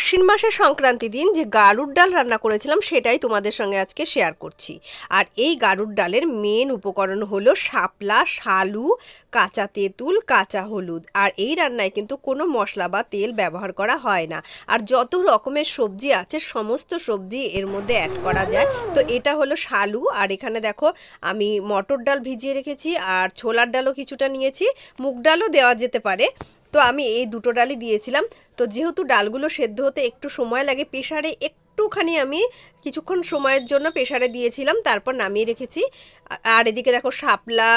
আশ্বিন মাসের সংক্রান্তি দিন যে গাড়ুর ডাল রান্না করেছিলাম সেটাই তোমাদের সঙ্গে আজকে শেয়ার করছি। আর এই গাড়ুর ডালের মেন উপকরণ হলো শাপলা, শালু, কাঁচা তেঁতুল, কাঁচা হলুদ। আর এই রান্নায় কিন্তু কোনো মশলা বা তেল ব্যবহার করা হয় না। আর যত রকমের সবজি আছে, সমস্ত সবজি এর মধ্যে অ্যাড করা যায়। তো এটা হলো শালু। আর এখানে দেখো, আমি মটর ডাল ভিজিয়ে রেখেছি, আর ছোলার ডালও কিছুটা নিয়েছি। মুগ ডালও দেওয়া যেতে পারে। তো আমি এই দুটো ডালই দিয়েছিলাম। তো যেহেতু ডালগুলো সেদ্ধ হতে একটু সময় লাগে প্রেশারে একটুখানি আমি কিছুক্ষণ সময়ের জন্য প্রেশারে দিয়েছিলাম, তারপর নামিয়ে রেখেছি। আর এদিকে দেখো শাপলা,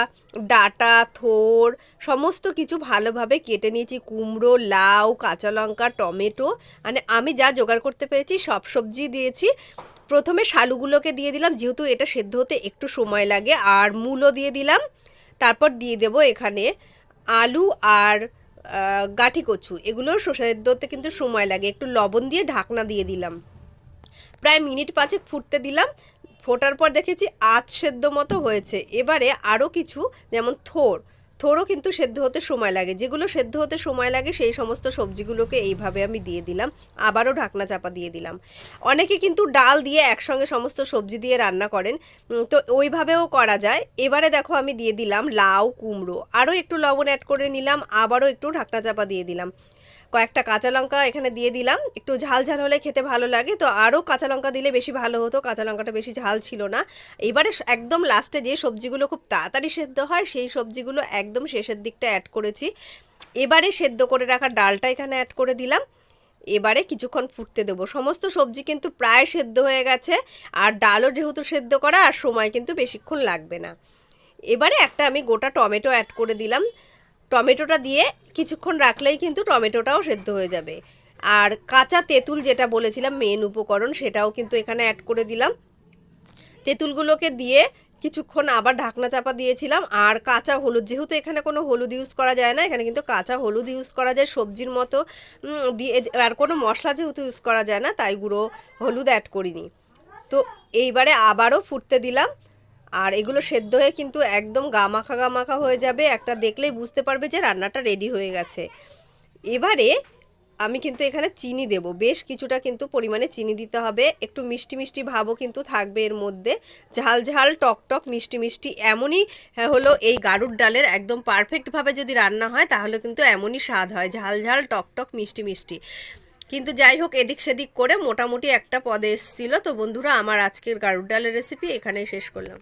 ডাটা, থোর, সমস্ত কিছু ভালোভাবে কেটে নিয়েছি। কুমড়ো, লাউ, কাঁচা লঙ্কা, টমেটো মানে আমি যা জোগাড় করতে পেরেছি সব সবজি দিয়েছি। প্রথমে শালুগুলোকে দিয়ে দিলাম, যেহেতু এটা সেদ্ধ হতে একটু সময় লাগে, আর মূলও দিয়ে দিলাম। তারপর দিয়ে দেবো এখানে আলু আর গাঠি কচু, এগুলো সেদ্ধ হতে কিন্তু সময় লাগে। একটু লবণ দিয়ে ঢাকনা দিয়ে দিলাম। প্রায় মিনিট পাঁচেক ফুটতে দিলাম। ফোটার পর দেখেছি আধ সেদ্ধ মতো হয়েছে। এবারে আরও কিছু, যেমন থোর। থোরও কিন্তু সেদ্ধ হতে সময় লাগে। যেগুলো সেদ্ধ হতে সময় লাগে, সেই সমস্ত সবজিগুলোকে এইভাবে আমি দিয়ে দিলাম। আবারও ঢাকনা চাপা দিয়ে দিলাম। অনেকে কিন্তু ডাল দিয়ে একসঙ্গে সমস্ত সবজি দিয়ে রান্না করেন। তো ওইভাবেও করা যায়। এবারে দেখো আমি দিয়ে দিলাম লাউ, কুমড়ো। আরও একটু লবণ অ্যাড করে নিলাম, আবারও একটু ঢাকনা চাপা দিয়ে দিলাম। কয়েকটা কাঁচা লঙ্কা এখানে দিয়ে দিলাম। একটু ঝাল ঝাল হলে খেতে ভালো লাগে। তো আরও কাঁচা লঙ্কা দিলে বেশি ভালো হতো। কাঁচা লঙ্কাটা বেশি ঝাল ছিল না। এবারে একদম লাস্টে যে সবজিগুলো খুব তাড়াতাড়ি সেদ্ধ হয়, সেই সবজিগুলো একদম শেষের দিকটা অ্যাড করেছি। এবারে সেদ্ধ করে রাখা ডালটা এখানে অ্যাড করে দিলাম। এবারে কিছুক্ষণ ফুটতে দেবো। সমস্ত সবজি কিন্তু প্রায় সেদ্ধ হয়ে গেছে। আর ডালও যেহেতু সেদ্ধ করা, আর সময় কিন্তু বেশিক্ষণ লাগবে না। এবারে একটা আমি গোটা টমেটো অ্যাড করে দিলাম। টমেটোটা দিয়ে কিছুক্ষণ রাখলেই কিন্তু টমেটোটাও সেদ্ধ হয়ে যাবে। আর কাঁচা তেঁতুল যেটা বলেছিলাম মেন উপকরণ, সেটাও কিন্তু এখানে অ্যাড করে দিলাম। তেঁতুলগুলোকে দিয়ে কিছুক্ষণ আবার ঢাকনা চাপা দিয়েছিলাম। আর কাঁচা হলুদ, যেহেতু এখানে কোনো হলুদ ইউজ করা যায় না, এখানে কিন্তু কাঁচা হলুদ ইউজ করা যায়, সবজির মতো দিয়ে আর কোনো মশলা যেহেতু ইউজ করা যায় না, তাই গুঁড়ো হলুদ অ্যাড করিনি। তো এইবারে আবারও ফুটতে দিলাম। আর এগুলো সেদ্ধ হয়ে কিন্তু একদম গামাখা গামাখা হয়ে যাবে। একটা দেখলেই বুঝতে পারবে যে রান্নাটা রেডি হয়ে গেছে। এবারে আমি কিন্তু এখানে চিনি দেব। বেশ কিছুটা কিন্তু পরিমাণে চিনি দিতে হবে। একটু মিষ্টি মিষ্টি ভাবও কিন্তু থাকবে এর মধ্যে। ঝাল ঝাল টক টক মিষ্টি মিষ্টি এমনই হ্যাঁ, হলো এই গাড়ুর ডালের একদম পারফেক্টভাবে যদি রান্না হয় তাহলে কিন্তু এমনই স্বাদ হয়। ঝাল ঝাল টক টক মিষ্টি মিষ্টি। কিন্তু যাই হোক এদিক সেদিক করে মোটামুটি একটা পদে এসেছিল। তো বন্ধুরা আমার আজকের গাড়ুর ডালের রেসিপি এখানেই শেষ করলাম।